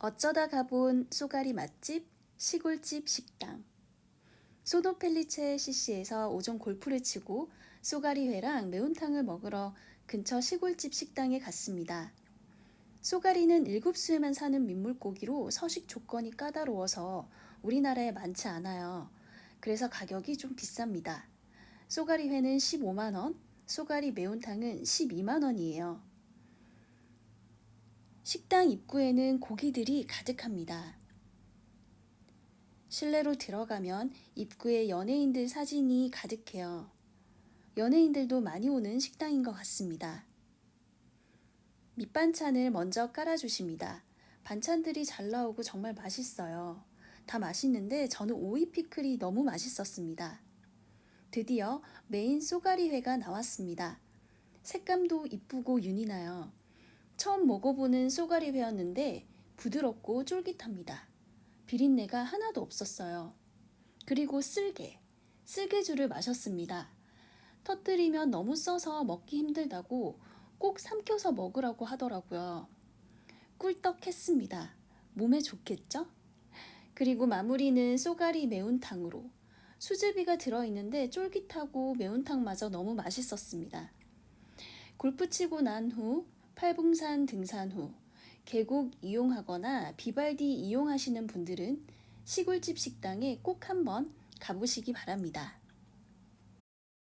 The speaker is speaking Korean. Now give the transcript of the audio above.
어쩌다 가본 쏘가리 맛집 시골집 식당 소노펠리체 CC에서 오전 골프를 치고 쏘가리회랑 매운탕을 먹으러 근처 시골집 식당에 갔습니다. 쏘가리는 일급수에만 사는 민물고기로 서식 조건이 까다로워서 우리나라에 많지 않아요. 그래서 가격이 좀 비쌉니다. 쏘가리회는 15만원, 쏘가리 매운탕은 12만원이에요. 식당 입구에는 고기들이 가득합니다. 실내로 들어가면 입구에 연예인들 사진이 가득해요. 연예인들도 많이 오는 식당인 것 같습니다. 밑반찬을 먼저 깔아주십니다. 반찬들이 잘 나오고 정말 맛있어요. 다 맛있는데 저는 오이 피클이 너무 맛있었습니다. 드디어 메인 쏘가리회가 나왔습니다. 색감도 이쁘고 윤이 나요. 처음 먹어보는 쏘가리 회였는데 부드럽고 쫄깃합니다. 비린내가 하나도 없었어요. 그리고 쓸개, 쓸개주를 마셨습니다. 터뜨리면 너무 써서 먹기 힘들다고 꼭 삼켜서 먹으라고 하더라고요. 꿀떡했습니다. 몸에 좋겠죠? 그리고 마무리는 쏘가리 매운탕으로 수제비가 들어있는데 쫄깃하고 매운탕마저 너무 맛있었습니다. 골프 치고 난 후 팔봉산 등산 후 계곡 이용하거나 비발디 이용하시는 분들은 시골집 식당에 꼭 한번 가보시기 바랍니다.